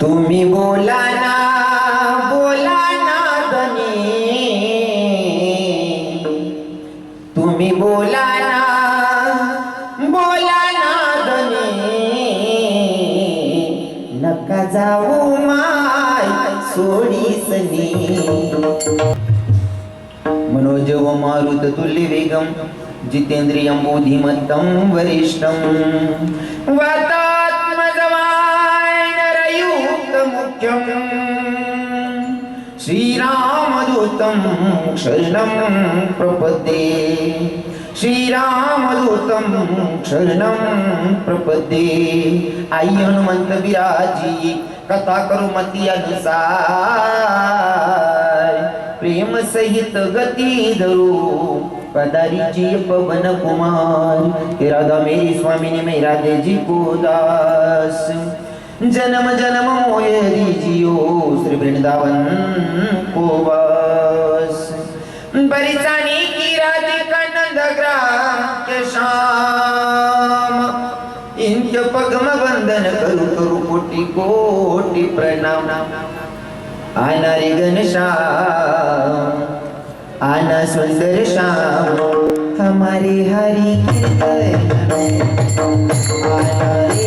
तुम्ही बोला ना बोला ना धनी. तुम्ही बोला ना बोला ना धनी. नका जाऊ माय सोडीसनी मनोज व मारुत तुल्य वेगम जितेंद्रियम बोधिमत्तम वरिष्ठम वाता नरयुक्तमुख्यं श्रीरामदूतं शरणं प्रपदे श्रीरामदूतं शरणं प्रपदे आई हनुमंत विराजी कथा करू मती अनुसार। प्रेम सहित गती धरू पदारीची पवन कुमार। हे राधा मेरी स्वामिनी मेरा देजी को दास। जन्म जन्म मोय जियो श्री वृंदावन को वास परिचानी की राधिका नंद ग्राम के शाम इनके पगम वंदन करू करू कोटि कोटि प्रणाम। आनारी घनश्याम आना सुंदर श्याम। हमारे हरि की आनारी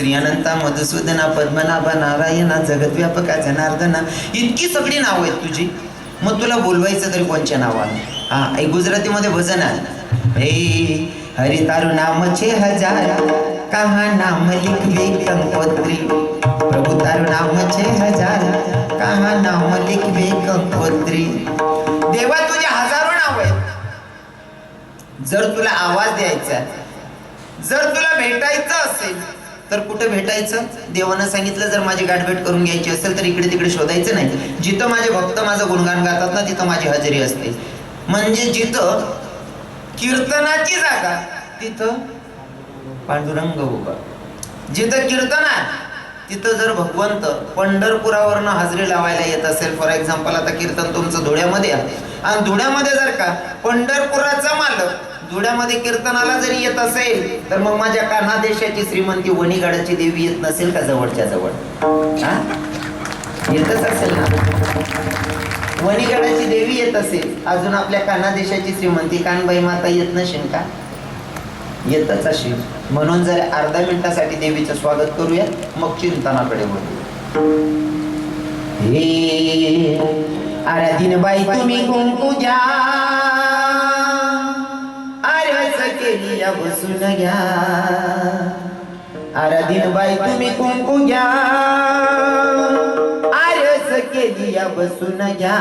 श्री अनंता मधुसूदना पद्मनाभा नारायणा जगद्व्यापका जनार्दना इतकी सगळी नावं आहेत तुझी. मग तुला बोलवायचं तरी कोणच्या नावाने? हा एक गुजरातीमध्ये भजन आहे. हे हरि तारू नामचे हजार कहा नाम लिखवे कंकोत्री प्रभु तारू नामचे हजार कहा नाम लिखवे कंकोत्री देवा तुझे हजारो नाव आहेत. जर तुला आवाज द्यायचा आहे, जर तुला भेटायचं असेल तर कुठे भेटायचं? देवानं सांगितलं जर माझी गाठभेट करून घ्यायची असेल तर इकडे तिकडे शोधायचं नाही. जिथं माझे भक्त माझं गुणगान गातात ना तिथं माझी हजेरी असते. म्हणजे जिथं कीर्तनाची जागा तिथं पांडुरंग उभा. जिथं कीर्तन आहे तिथं जर भगवंत पंढरपुरावरनं हजेरी लावायला येत असेल फॉर एक्झाम्पल आता कीर्तन तुमचं धुळ्यामध्ये आहे. आणि धुळ्यामध्ये जर का पंढरपुराचा मालक धुळ्यामध्ये कीर्तनाला जरी येत असेल तर मग माझ्या कान्हा देशाची श्रीमंती वणीगडाची देवी येत नसेल का जवळच्या जवळ? हा? येतच असेल ना? वणीगडाची देवी येत असेल अजून आपल्या कान्हा देशाची श्रीमंती कानबाई माता येत नसेल का? येतच असेल. म्हणून जर अर्धा मिनिटासाठी देवीचं स्वागत करूया मग चिंतनाकडे वळू हे आराधीन बाई तुम्ही कुंकू या बसून घ्या. आराधीन बाई तुम्ही कुंकू घ्या. आरस केली या बसून घ्या.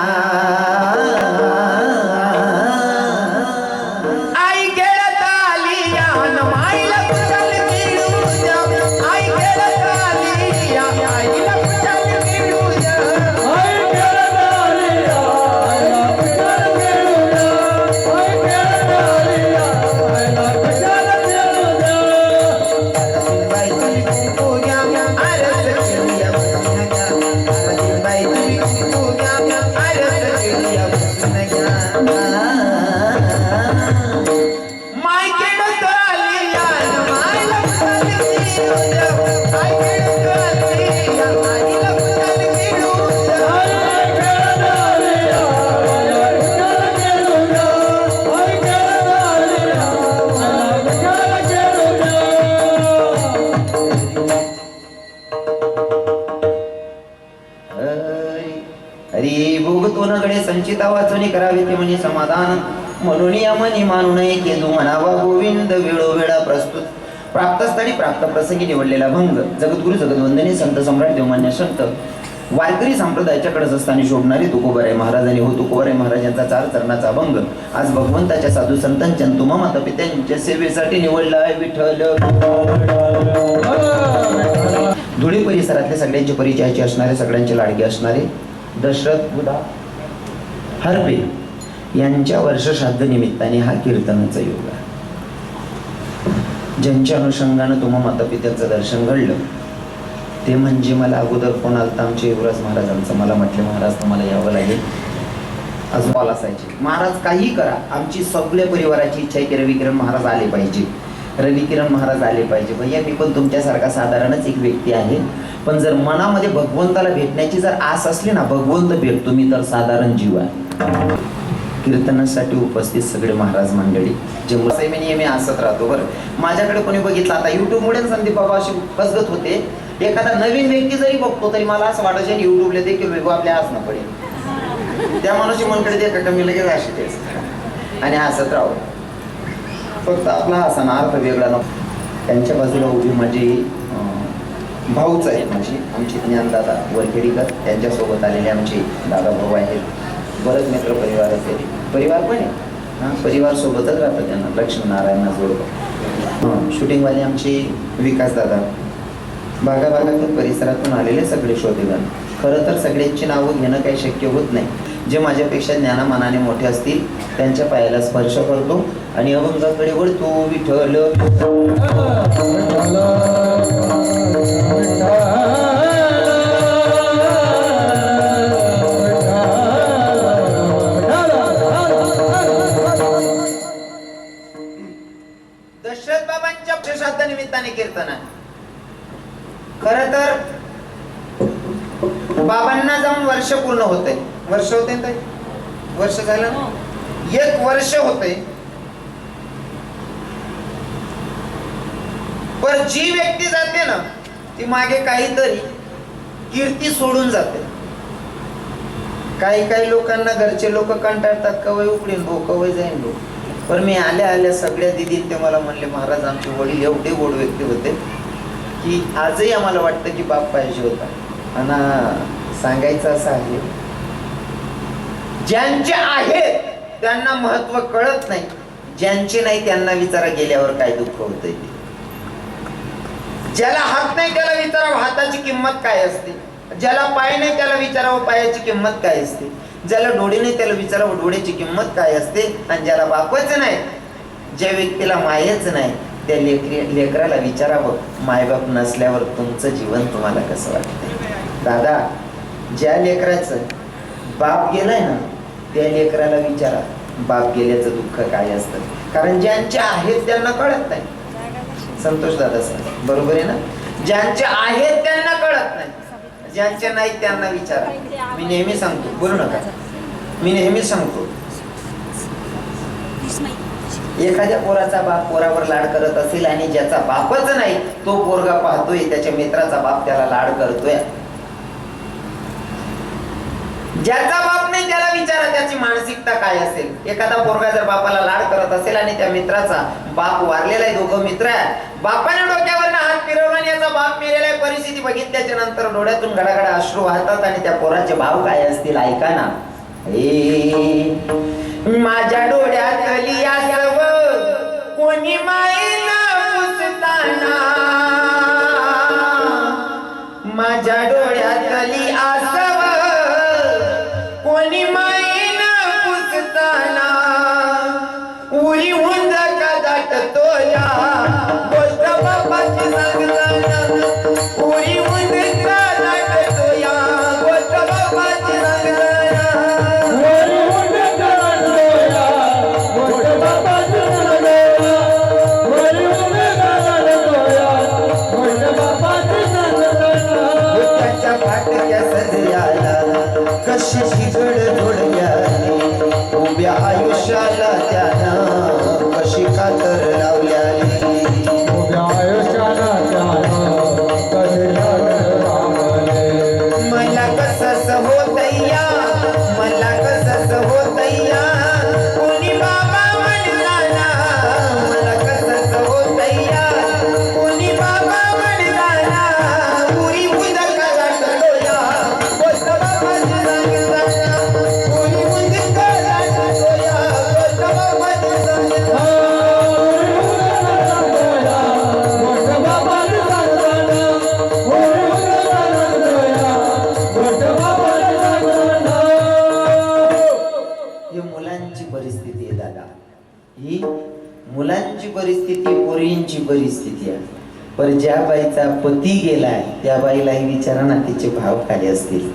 आता प्रसंगी निवडलेला भंग जगद्गुरु जगदवंदने संत सम्राट देवमान्य संत वारकरी संप्रदायाच्या कडसस्थानी शोभणारे तुकोबाराय महाराजांनी हो तुकोबाराय महाराजांचा चार चरणाचा भंग आज भगवंताच्या साधू संतांच्या तुम्हा माता पित्यांच्या सेवेसाठी निवडला आहे विठ्ठल धुळे परिसरातले सगळ्यांचे परिचयाचे असणारे सगळ्यांचे लाडके असणारे दशरथ बुधा हरपे यांच्या वर्षश्राद्ध निमित्ताने हा कीर्तनाचा योग आहे. ज्यांच्या अनुषंगानं तुम्हा मातापित्याचं दर्शन घडलं ते म्हणजे मला अगोदर फोन आलता आमचे युवराज महाराजांचं. मला म्हटले महाराज तुम्हाला यावं लागेल. अजून कॉल असायचे. महाराज काही करा. आमची सगळ्या परिवाराची इच्छा आहे की रविकिरण महाराज आले पाहिजे. रविकिरण महाराज आले पाहिजे. भैया मी पण तुमच्यासारखा साधारणच एक व्यक्ती आहे. पण जर मनामध्ये भगवंताला भेटण्याची जर आस असली ना भगवंत भेटतो. मी तर साधारण जीव आहे. कीर्तनासाठी उपस्थित सगळे महाराज मंडळी जे मी नेहमी असत राहतो बरं. माझ्याकडे कोणी बघितलं आता युट्यूबमुळे संदीप बाबा अशी फसगत होते. एखादा नवीन व्यक्ती जरी बघतो तरी मला असं वाटायचं युट्यूबला देखील वेगळं आपल्या हसणं पडेल. त्या माणूस मनकडे देखा का मी लगेच अशी तेच आणि हसत राहू. फक्त आपला हसाना अर्थ वेगळा नको. त्यांच्या बाजूला उभी माझी भाऊच आहेत माझी. आमची ज्ञानदादा वरखेडीकर. त्यांच्यासोबत आलेले आमचे दादा भाऊ आहेत. बरंच मित्र परिवार असेल परिवार पण आहे. हां परिवार सोबतच राहतं त्यांना. लक्ष्मीनारायणना जोडतो. शूटिंगवाले आमचे विकास दादा. भागाभागातून परिसरातून आलेले सगळे शोधेगण खरं तर सगळ्यांची नावं घेणं काही शक्य होत नाही. जे माझ्यापेक्षा ज्ञानामानाने मोठे असतील त्यांच्या पायाला स्पर्श करतो आणि अभंगाकडे वळतो विठ्ठल. बाबांच्या निमित्ताने कीर्तन आहे. खर तर बाबांना जाऊन वर्ष पूर्ण होते वर्ष होते वर्ष झालं ना? एक वर्ष होते पण जी व्यक्ती जाते ना ती मागे काहीतरी कीर्ती सोडून जाते. काही काही लोकांना घरचे लोक कंटाळतात कवय उकडीन भो कवय जाईन भो. पण मी आल्या आल्या सगळ्या दिदी ते मला म्हणले महाराज आमचे वडील एवढे गोड व्यक्ती होते की आजही आम्हाला वाटतं की बाप पाहिजे होता. आणि सांगायचं असं आहे ज्यांचे आहेत त्यांना महत्त्व कळत नाही. ज्यांचे नाही त्यांना विचारा गेल्यावर काय दुःख होत ज्याला हात नाही त्याला विचारावं हाताची किंमत काय असते? ज्याला पाय नाही त्याला विचारावं पायाची किंमत काय असते? ज्याला डोळे नाही त्याला विचारावं डोळ्याची किंमत काय असते? आणि ज्याला बापच नाही. ज्या व्यक्तीला मायच नाही त्या लेकरी लेकराला विचारावं मायबाप नसल्यावर तुमचं जीवन तुम्हाला कसं वाटतंय? दादा ज्या लेकराचं बाप गेलाय ना त्या लेकराला विचारा बाप गेल्याचं दुःख काय असतं? कारण ज्यांचे आहेत त्यांना कळत नाही. संतोष दादा सर बरोबर आहे ना? ज्यांचे आहेत त्यांना कळत नाही. ज्यांचे नाही त्यांना विचारा. मी नेहमी सांगतो बोलू नका. मी नेहमी सांगतो. एखाद्या पोराचा बाप पोरावर लाड करत असेल आणि ज्याचा बापच नाही तो पोरगा पाहतोय त्याच्या मित्राचा बाप त्याला लाड करतोय. ज्याचा बाप नाही त्याला विचारा त्याची मानसिकता काय असेल. एखादा पोरगा जर बापाला लाड करत असेल आणि त्या मित्राचा बाप वारलेला आहे दोघं मित्र आहे बापाने डोक्यावर हात फिरवला याचा बाप मेलेला परिस्थिती बघितल्याच्या नंतर डोळ्यातून घडाघडा अश्रू वाहतात आणि त्या पोराचे भाव काय असतील ऐका ना. माझ्या डोळ्यातली आसव कोणी माईला पुसताना. माझ्या डोळ्यातली आसव कोणी माईन पुसताना. उरी हुंद का दाटतो या? आयुष्याला त्यानं कशी कातर बाईचा पती गेलाय त्या बाईलाही विचारा ना तिचे भाव काय असतील.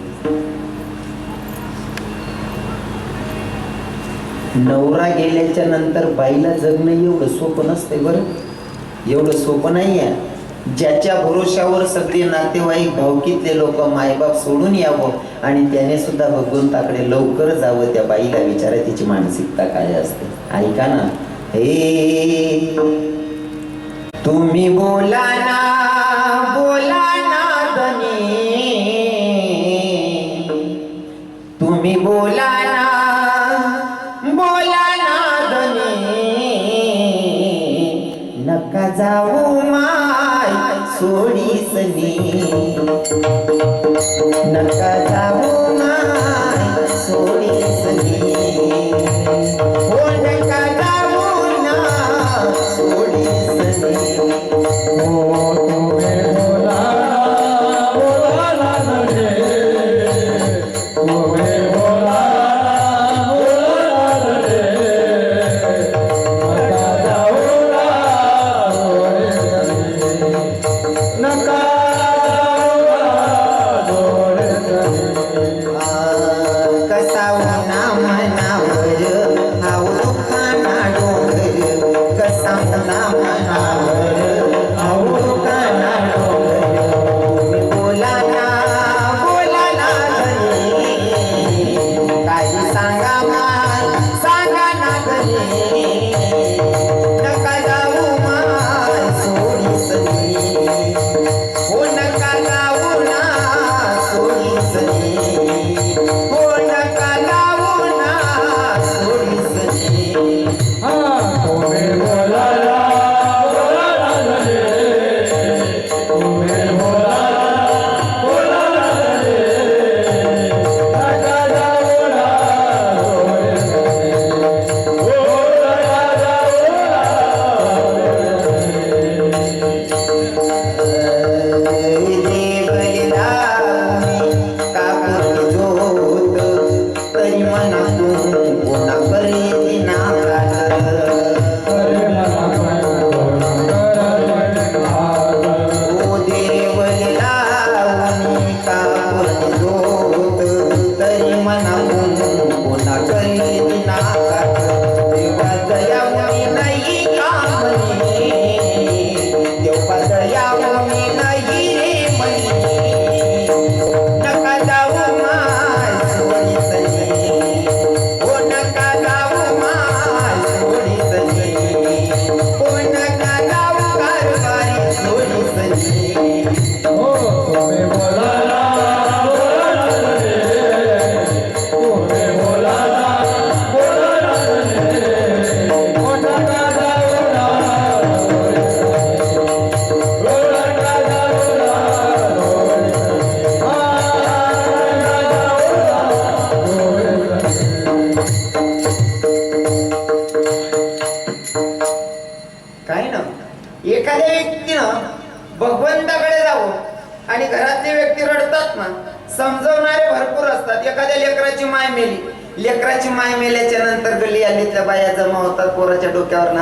नवरा गेल्याच्यानंतर बाईला जगणं एवढं सोपं नसतंय बरं. एवढं सोपं नाही आहे. ज्याच्या भरोशावर सगळे नातेवाईक भावकीतले लोक मायबाप सोडून यावं आणि त्याने सुद्धा भगवंताकडे लवकर जावं त्या बाईला विचारा तिची मानसिकता काय असते. ऐका ना. हे तुम्ही बोला ना बोला ना धनी. तुम्ही बोला ना बोला ना धनी. नका जाऊ माय सोडीसनी. नका जाऊ माय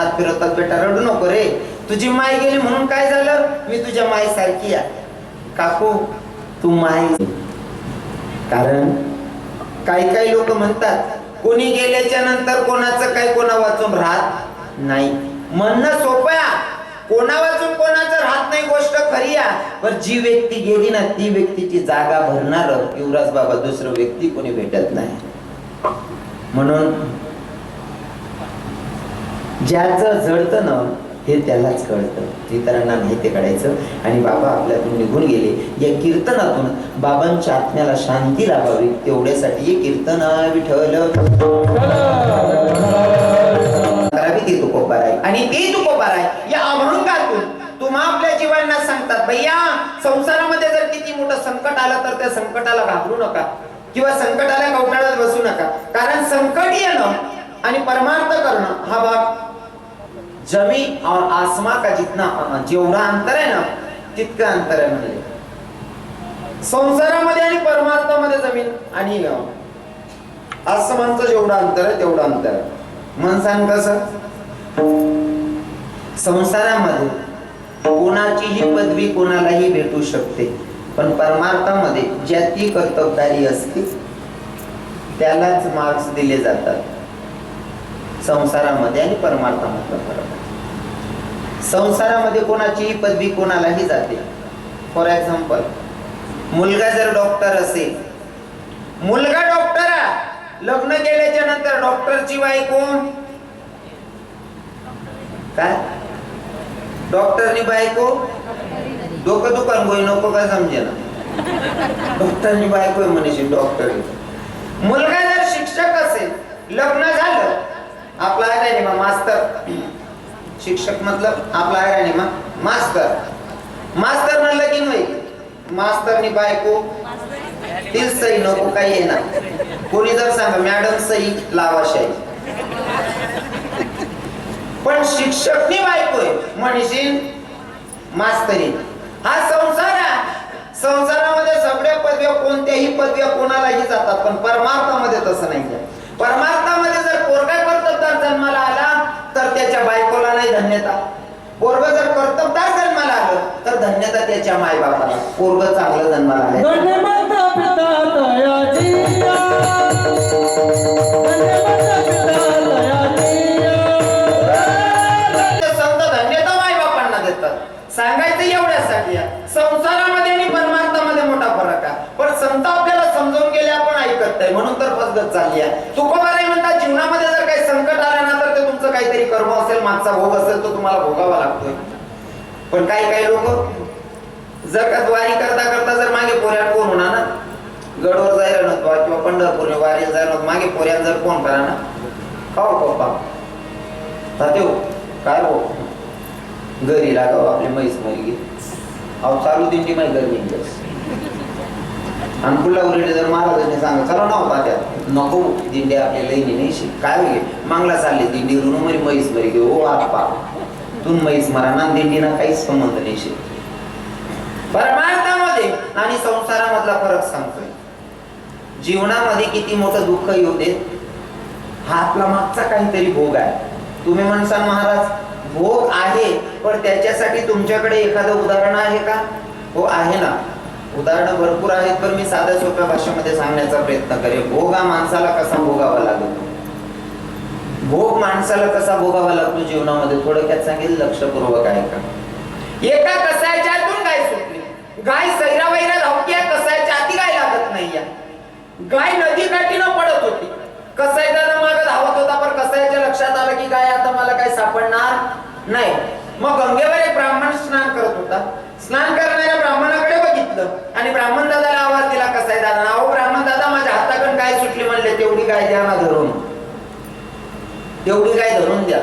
डोक्यावर फिरवतात बेटा रडू नको रे. तुझी माय गेली म्हणून काय झालं? मी तुझ्या माय सारखी आहे. काकू तू माय कारण काही काही लोक म्हणतात कोणी गेल्याच्यानंतर कोणाचं काही कोणा वाचून राहत नाही. म्हणणं सोपं कोणा वाचून कोणाचं राहत नाही गोष्ट खरी आहे. पण जी व्यक्ती गेली ना ती व्यक्तीची जागा भरणार युवराज बाबा दुसरं व्यक्ती कोणी भेटत नाही. म्हणून ज्याचं जळतं ना हे त्यालाच कळतं. इतरांना नाही ते कळायचं आणि बाबा आपल्यातून निघून गेले. या कीर्तनातून बाबांच्या आत्म्याला शांती लाभावी. तेवढ्यासाठी हे कीर्तन विठल करावी ते आहे. आणि ते तुकोबार आहे. या अभंगातून तुम्हा आपल्या जीवांना सांगतात भैया संसारामध्ये जर किती मोठं संकट आलं तर त्या संकटाला घाबरू नका. किंवा संकटाला कवटाळत बसू नका. कारण संकट येणं आणि परमार्थ करणं हा भाग जमीन और आसमा का जितना जेवढा अंतर आहे ना तितकं अंतर आहे म्हणजे संसारामध्ये आणि परमार्थामध्ये जमीन आणि आसमानचं जेवढं अंतर आहे तेवढं अंतर आहे। सांग कसं? संसारामध्ये कोणाचीही पदवी कोणालाही भेटू शकते पण परमार्थामध्ये ज्या ती कर्तबदारी असते त्यालाच मार्क्स दिले जातात. संसारामध्ये आणि परमार्थामधला फरक. संसारामध्ये कोणाचीही पदवी कोणालाही जाते. फॉर एक्झाम्पल मुलगा जर डॉक्टर असेल मुलगा डॉक्टर लग्न केल्याच्यानंतर डॉक्टरची बायको काय? डॉक्टरनी बायको? डोकं दुकान गोई नको का समजे ना डॉक्टरनी बायको आहे म्हणे डॉक्टर मुलगा जर शिक्षक असेल लग्न झालं आपला आहे नाही मग मास्तर. शिक्षक मतलब आपला आहे नाही मग मास्तर. मास्तर म्हणलं की नाही मास्तरनी बायको तीच सही नको काही येणार कोणी जर सांगा मॅडम सही लावा शाही पण शिक्षकनी बायको आहे म्हणशील मास्तरी. हा संसार आहे. संसारामध्ये सगळ्या पदव्या कोणत्याही पदव्या कोणालाही जातात पण परमार्थामध्ये तसं नाही आहे. परमार्थामध्ये जर पोरगा कर्तबदार जन्माला आला तर त्याच्या बायकोला नाही धन्यता. पोरग जर कर्तबदार जन्माला आलं तर धन्यता त्याच्या मायबापाला. पोरग चांगलं जन्माला आलं समजा धन्यता मायबापांना देतात. सांगायचं एवढ्यासाठी. संसारामध्ये आणि परमार्थामध्ये मोठा फरक आहे. पण संत आपल्याला समजावून गेले शकतंय म्हणून तर फसगत चालली आहे. तुकोबाराय म्हणतात जीवनामध्ये जर काही संकट आलं ना तर ते तुमचं काहीतरी कर्म असेल मागचा भोग असेल तो तुम्हाला भोगावा लागतोय. पण काही काही लोक जर का वारी करता करता जर मागे पोऱ्यात कोण होणार ना? गडवर जायला नव्हतो किंवा पंढरपूर वारीला जायला नव्हतं मागे पोऱ्यात जर कोण करा ना? खाऊ पप्पा. तात्यो काय हो घरी लागाव आपली म्हैस मरी अहो चालू दिंडी माहिती घरी आणि पुढल्या उरले जर महाराजांनी सांगा चला ना होता त्यात नको दिंडी आपल्या लईनी नाही काय होईल? मागला चालली दिंडी ऋण मरी म्हैस मरी घेऊ ओ आपा तू म्हैस मरा ना दिंडीना काहीच संबंध नाही शे परमार्थामध्ये आणि संसारामधला फरक सांगतोय. जीवनामध्ये किती मोठं दुःख येऊ देत हा आपला मागचा काहीतरी भोग आहे. तुम्ही म्हणसाल महाराज भोग आहे पण त्याच्यासाठी तुमच्याकडे एखादं उदाहरण आहे का? हो आहे ना. उदाहरणं भरपूर आहेत पण मी साध्या सोप्या भाषेमध्ये सांगण्याचा प्रयत्न करेन. भोग हा माणसाला कसा भोगावा लागतो? भोग माणसाला कसा भोगावा लागतो जीवनामध्ये? थोडक्यात सांगेल लक्षपूर्वक आहे का? एका कसायच्यातून गाय सुटली. गाय सैरा वैरा धावती कसायच्या आती गाय लागत नाहीये. गाय नदी काठीनं पडत होती. कसायचा दादा माग धावत होता पण कसायच्या लक्षात आलं की गाय आता मला काय सापडणार नाही. मग गंगेवर एक ब्राह्मण स्नान करत होता. स्नान करणाऱ्या ब्राह्मणाकडे बघितलं आणि ब्राह्मण दादाला आवाज दिला कसा आहे दादा अहो ब्राह्मण दादा माझ्या हाताकडून काय सुटली म्हणले? तेवढी काय द्या ना धरून. तेवढी काय धरून द्या.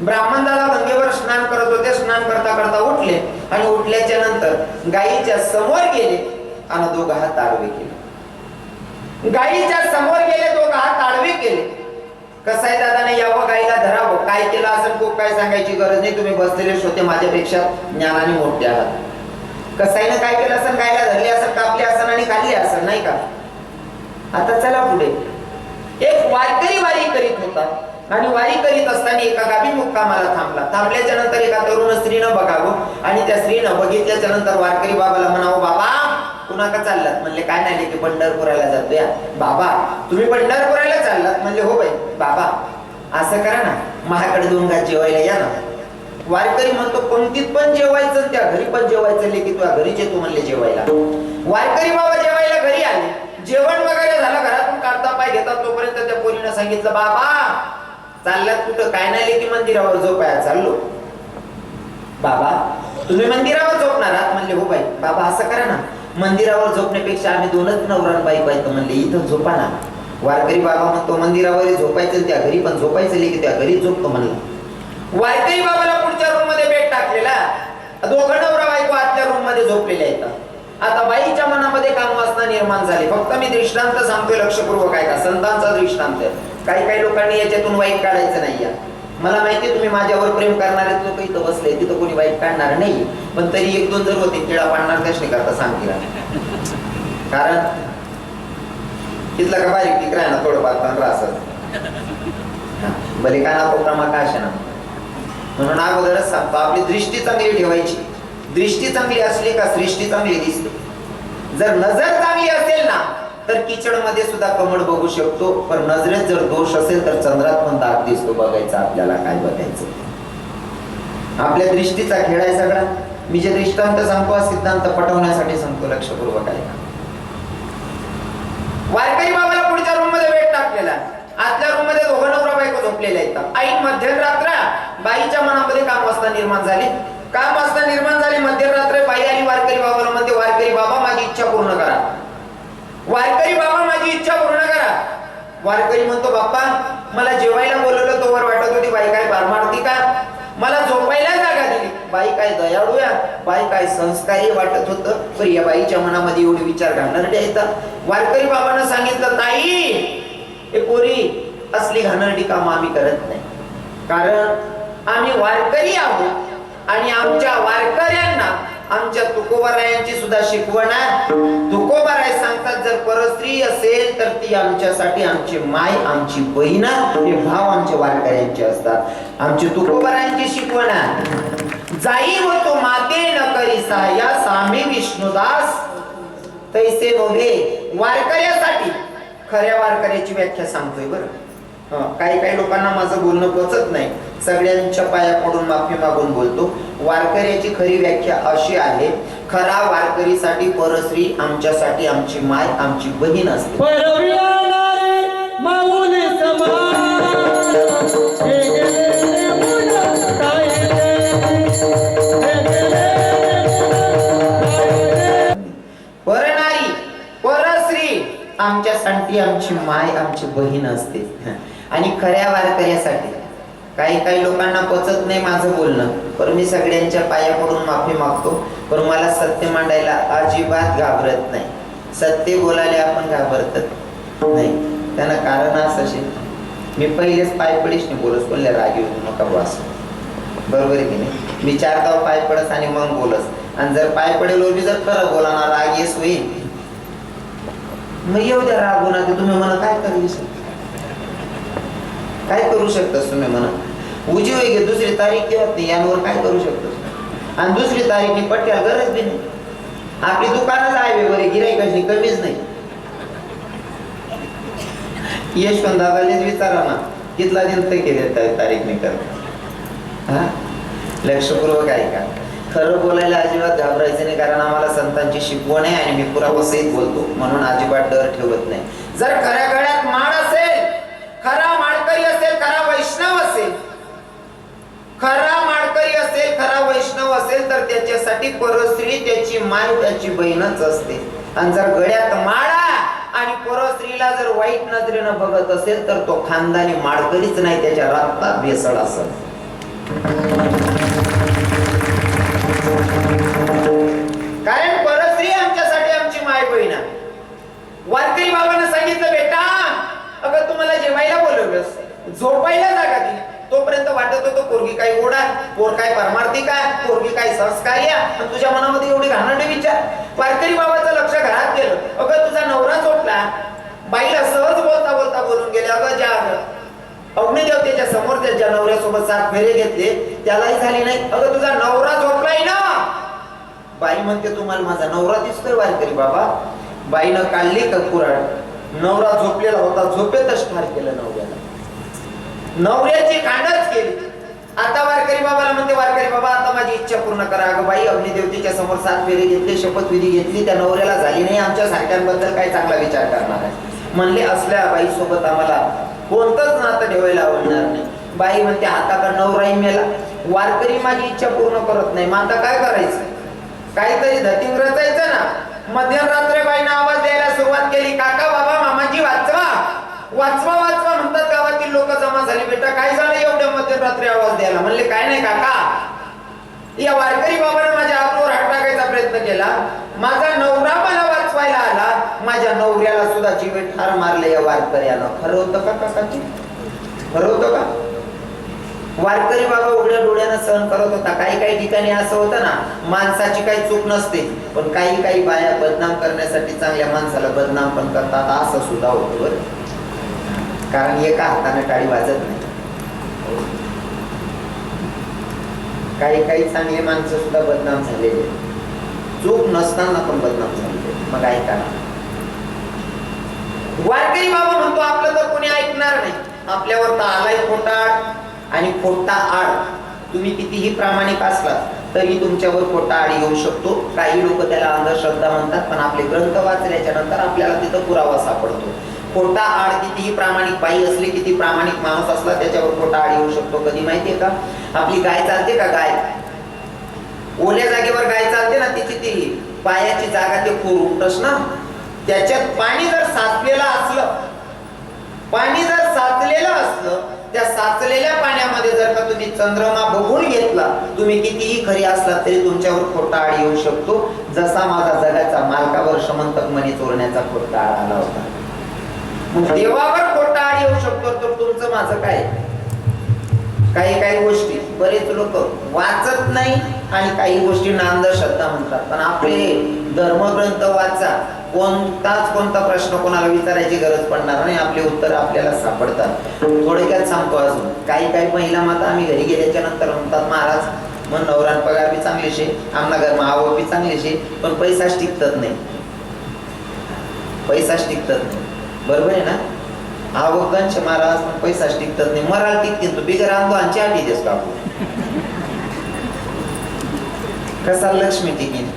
ब्राह्मण दादा गंगेवर स्नान करत होते. स्नान करता करता उठले आणि उठल्याच्या नंतर गायीच्या समोर गेले आणि दोघं हात आडवे केले. गायीच्या समोर गेले दोघं हात आडवे केले. कसं आहे दादाने यावं गायीला धरावं. काय केलं असेल खूप काय सांगायची गरज नाही. तुम्ही बसलेले श्रोते माझ्यापेक्षा ज्ञानाने मोठे आहात. कसाईनं काय केलं असेल गायला धरले असेल कापले असेल आणि खाल्ली असेल नाही का? आता चला पुढे. एक वारकरी वारी करीत होता आणि वारी करीत असताना एका गावी मुक्कामाला थांबला. थांबल्याच्या नंतर एका तरुण स्त्रीनं बघावं आणि त्या स्त्रीनं बघितल्याच्या नंतर वारकरी बाबाला म्हणावं बाबा पुन्हा का चाललात? म्हणले काय नाही की पंढरपुराला जातोय. बाबा तुम्ही पंढरपुराला चाललात? म्हणले हो बाई बाबा असं करा ना माझ्याकडे दोन घात जेवायला या ना. वारकरी म्हणतो पंक्तीत पण जेवायचं त्या घरी पण जेवायचं की तुला घरीच येतो म्हणले जेवायला. वारकरी बाबा जेवायला घरी आले. जेवण वगैरे झालं घरातून काढता पाय घेतात तोपर्यंत त्या पोरीनं सांगितलं बाबा चालल्यात कुठं? काय नाही लेखी मंदिरावर झोपाया चाललो. बाबा तुम्ही मंदिरावर झोपणार आहात? म्हणले हो बाई. बाबा असं करा ना. मंदिरावर झोपण्यापेक्षा आम्ही दोनच नवरान बाई पाहिजे म्हणले इथं झोपा ना. वारकरी बाबा म्हणतो मंदिरावर झोपायचं त्या घरी पण झोपायचं लेखी त्या घरी झोपतो. म्हणलं वारकरी बाबाला मध्ये दोघं नवरा बायको आतल्या रूममध्ये झोपलेल्या आहेत. आता बाईच्या मनामध्ये काम वासना निर्माण झाली. फक्त मी दृष्टांत सांगतोय लक्षपूर्वक आहे का संतांचा दृष्टांत. काही काही लोकांनी याच्यातून वाईट काढायचं नाही मला माहिती तुम्ही माझ्यावर प्रेम करणारे लोक इथं बसले तिथं कोणी वाईट काढणार नाही. पण तरी एक दोन जर होते किडा पाडणार कशी करता सांगतील कारण तिथलं का बारीक टिकरा ना थोडं फार पंधरा असत भले काय ना असे ना. म्हणून अगोदरच सांगतो आपली दृष्टी चांगली ठेवायची. दृष्टी चांगली असली का सृष्टी चांगली दिसते? जर नजर चांगली असेल ना तर किचडमध्ये सुद्धा कमळ बघू शकतो. पण नजरेत जर दोष असेल तर चंद्रात पण दाग दिसतो बघायचा आपल्याला काय बघायचं. आपल्या दृष्टीचा खेळ आहे सगळा. मी जे दृष्टांत सांगतो सिद्धांत पटवण्यासाठी सांगतो लक्षपूर्वक आहे वारकरी बाबाला पुढच्या रूममध्ये वेट टाकलेला आहे. आतल्या रूममध्ये दोघं नवरा बायको झोपलेल्या आहेत. आई मध्यरात्र बाईच्या मनामध्ये काम वाजता निर्माण झाली. काम वाजता निर्माण झाली मध्यरात्र बाई आणि वारकरी बाबाला म्हणते वारकरी बाबा माझी इच्छा पूर्ण करा. वारकरी बाबा माझी इच्छा पूर्ण करा. वारकरी म्हणतो बाप्पा मला जेवायला बोलवलं तोवर वाटत होती बाई काय पारमारती का? मला झोपायला जागा दिली. बाई काय दयाळू या बाई काय संस्कारी वाटत होतं पण या बाईच्या मनामध्ये एवढे विचार घालणारडे येतात वारकरी बाबांना सांगितलं ताई हे पोरी असली घाणरडी कामं आम्ही करत नाही. कारण आम्ही वारकरी आहोत आणि आमच्या वारकऱ्यांना आमच्या तुकोबारायांची सुद्धा शिकवण आहे तुकोबाराय सांगतात जर परस्त्री असेल तर ती आमच्यासाठी आमची माय आमची बहीण हे भाव आमच्या वारकऱ्यांचे असतात. आमची तुकोबारायांची शिकवण आहे जाई व तो माते न करी सहाय्या सामी विष्णुदास. तैसे नोभे वारकऱ्यासाठी खऱ्या वारकऱ्याची व्याख्या सांगतोय बरं. काही काही लोकांना माझं बोलणं पचत नाही. सगळ्यांच्या पाया पडून माफी मागून बोलतो. वारकऱ्याची खरी व्याख्या अशी आहे खरा वारकरीसाठी परश्री आमच्यासाठी आमची माय आमची बहीण असते. आमच्यासाठी आमची माय आमची बहीण असते. आणि खऱ्या वारकऱ्यासाठी. काही काही लोकांना पचत नाही माझं बोलणं. पण मी सगळ्यांच्या पाया पडून माफी मागतो. पण मला सत्य मांडायला अजिबात घाबरत नाही. सत्य बोलायला आपण घाबरत नाही. त्यांना कारण असं असेल मी पहिलेच पाय पडीस नाही बोलस बोलले राग येऊ नका बस बरोबर आहे की नाही? मी चार गाव पाय पडस आणि मग बोलस. आणि जर पाय पडेल मी जर खरं बोला ना राग येस होईल. मग येऊ द्या राग होणार तुम्ही म्हणा काय करू शकता? काय करू शकतास तुम्ही म्हणा उजी होई गे दुसरी तारीख किंवा नाही यांवर काय करू शकतो? आणि दुसरी तारीख पट्ट्या गरज बी नाही. आपली दुकानच आहे बरे गिराईकाची कमीच नाही. यशवंत दादालेच विचारा ना कितला दिन ते केले तारीख नाही करत? हा? लक्षपूर्वक ऐका. खरं बोलायला अजिबात घाबरायचं नाही कारण आम्हाला संतांची शिकवण आहे आणि मी पुरा सहित बोलतो. म्हणून अजिबात डर ठेवत नाही. जर खऱ्या गळ्यात माळ असेल खरा माळकरी असेल खरा वैष्णव असेल खरा माळकरी असेल खरा वैष्णव असेल तर त्याच्यासाठी परस्त्री त्याची माय त्याची बहीणच असते. आणि जर गळ्यात माळा आणि परस्त्रीला जर वाईट नजरेनं बघत असेल तर तो खानदानी माळकरीच नाही त्याच्या रक्तात भेसळ असेल. वारकरी बाबांना सांगितलं बेटा अगं तुम्हाला जेवायला बोलवलंस. झोपायला जागा दिली. तोपर्यंत वाटत होतो पोरगी काय ओढा पोर काय परमार्थी काय पोरगी काय संस्कारी आणि तुझ्या मनामध्ये एवढी घाणरडे विचार. वारकरी बाबाचं लक्ष घरात गेलं. अगं तुझा नवरा झोपला. बाईला सहज बोलता बोलता बोलून गेले अगं ज्या अग्निदेवतेच्या समोर त्याच्या नवऱ्यासोबत सात फेरे घेतले. त्यालाही झाली नाही. अगं तुझा नवरा झोपलाय ना. बाई म्हणते तुम्हाला माझा नवरा दिसतोय वारकरी बाबा. बाईनं काढली का कुराड नवरा झोपलेला होता झोपेतच ठार केलं नवऱ्याला. नवऱ्याची कांडच केली. आता वारकरी बाबाला म्हणते वारकरी बाबा आता माझी इच्छा पूर्ण करा. अगं बाई अग्निदेवतेच्या समोर सात फेरे घेतले शपथविधी घेतली त्या नवऱ्याला झाली नाही आमच्या सारख्यांबद्दल काय चांगला विचार करणार आहे? म्हणले असल्या बाई सोबत आम्हाला कोणतंच नातं ठेवायला आवडणार नाही. बाई म्हणते आता का नवराही मेला. वारकरी माझी इच्छा पूर्ण करत नाही. मग आता काय करायचं? काहीतरी धतिंग रचायचं ना. मध्यरात्री बाईनं आवाज द्यायला सुरुवात केली. काका बाबा मामाजी वाचवा. वाचवा वाचवा म्हणतात गावातील लोक जमा झाली. बेटा काय झालं एवढ्या मध्यरात्री आवाज द्यायला? म्हणले काय नाही काका. या वारकरी बाबाने माझ्या आबरूवर हात टाकायचा प्रयत्न केला. माझा नवरा मला वाचवायला आला. माझ्या नवऱ्याला सुद्धा जीवे ठार मारले या वारकऱ्याला खरं होतं का काकाची खरं होतं का? वारकरी बाबा उघड्या डोळ्यानं सहन करत होता. काही काही ठिकाणी असं होतं ना माणसाची काही चूक नसते. पण काही काही बाया बदनाम करण्यासाठी चांगल्या माणसाला बदनाम पण करतात असं सुद्धा होतं बरं. कारण एका हाताने टाळी वाजत नाही. काही काही चांगले माणसं सुद्धा बदनाम झालेले चूक नसताना पण बदनाम झालेले मग ऐका वारकरी बाबा म्हणतो आपलं तर कोणी ऐकणार नाही. आपल्यावर तर आलाय खोटा आणि खोटा आड तुम्ही कितीही प्रामाणिक असलात तरी तुमच्यावर खोटा आड येऊ शकतो. काही लोक त्याला अंधश्रद्धा म्हणतात पण आपले ग्रंथ वाचल्याच्या नंतर आपल्याला तिथं पुरावा सापडतो. खोटा आड कितीही प्रामाणिक बाई असली किती प्रामाणिक माणूस असला त्याच्यावर खोटा आड येऊ शकतो कधी माहितीये का? आपली गाय चालते का? गाय. ओल्या जागेवर गाय चालते ना तिची ती. पायाची जागा ते खोरुटस ना. त्याच्यात पाणी जर साचलेलं असलं पाणी जर साचलेलं असलं त्या साचलेल्या पाण्यामध्ये जर का तुम्ही चंद्रमा बघून घेतला तुम्ही कितीही खरी असला तरी तुमच्यावर खोटा आड येऊ शकतो. जसा माझा जगाचा मालकावर श्रमंतक मनी चोरण्याचा खोटा आड आला होता. देवावर खोटा आड येऊ शकतो तर तुमचं माझं काय? काही काही गोष्टी बरेच लोक वाचत नाही आणि काही गोष्टी अंधश्रद्धा म्हणतात. पण आपले धर्मग्रंथ वाचा. कोणताच कोणता प्रश्न कोणाला विचारायची गरज पडणार नाही. आपले उत्तर आपल्याला सापडतात. थोडक्यात सांगतो अजून. काही काही महिला माता आम्ही घरी गेल्याच्यानंतर म्हणतात महाराज मग नवरान पगार बी चांगले शे. आमना घर आवक बी चांगले शे पण पैसाच टिकतात नाही. पैसाच टिकतात नाही. बरोबर आहे ना? आवकांचे महाराज पण पैसाच टिकतात नाही. मराल टिकतील तू. बिगर आणतो आणि आठी देस काकू. कसा लक्ष्मी टिकीन?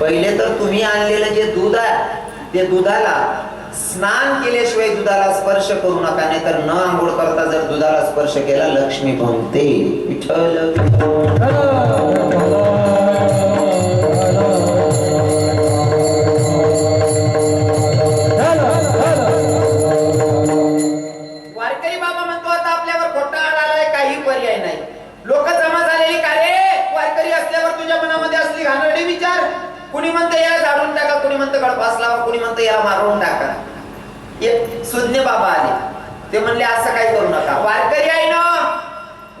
पहिले तर तुम्ही आणलेलं जे दूध आहे ते दुधाला स्नान केल्याशिवाय दुधाला स्पर्श करू नका नाही तर न आंघोळ करता जर दुधाला स्पर्श केला लक्ष्मी भंगते विठ्ठल म्हणतं गडपास लावा कोणी म्हणतं याला मारून टाका. एक सुज्ञ बाबा आले. ते म्हणले असं काही करू नका. वारकरी आहे ना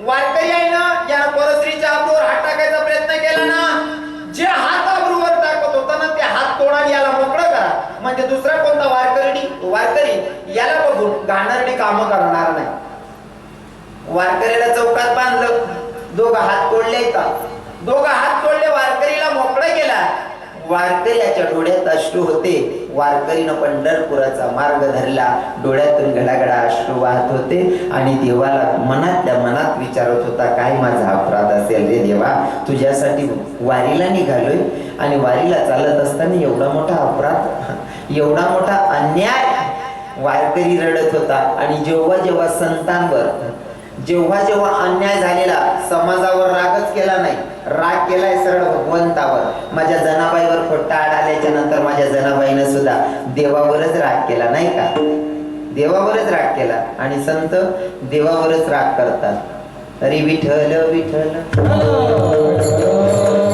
वारकरी आहे ना ज्यानं परस्त्रीच्या आबरूवर हात टाकायचा प्रयत्न केला ना जे हात आबरूवर टाकत होता ना ते हात तोडा याला मोकळं करा. म्हणजे दुसरा कोणता वारकरी? वारकरी. याला बघून घाणरडी कामं करणार नाही. वारकरीला चौकात बांधलं. दोघं हात तोडले का दोघं हात तोडले वारकरीला मोकळं केला वारकऱ्याच्या डोळ्यात अश्रू होते. वारकरीनं पंढरपुराचा मार्ग धरला. डोळ्यातून घडाघडा अश्रू वाहत होते. आणि देवाला मनातल्या मनात विचारत होता काय माझा अपराध असेल रे देवा? तुझ्यासाठी वारीला निघालोय. आणि वारीला चालत असताना एवढा मोठा अपराध एवढा मोठा अन्याय वारकरी रडत होता. आणि जेव्हा जेव्हा संतांवर जेव्हा जेव्हा अन्याय झालेला समाजावर रागच केला नाही. राग केलाय सरळ भगवंतावर. माझ्या जनाबाईवर खोट्टा आड आल्याच्यानंतर माझ्या जनाबाईनं सुद्धा देवावरच राग केला नाही का? देवावरच राग केला. आणि संत देवावरच राग करतात. अरे विठल विठल हो.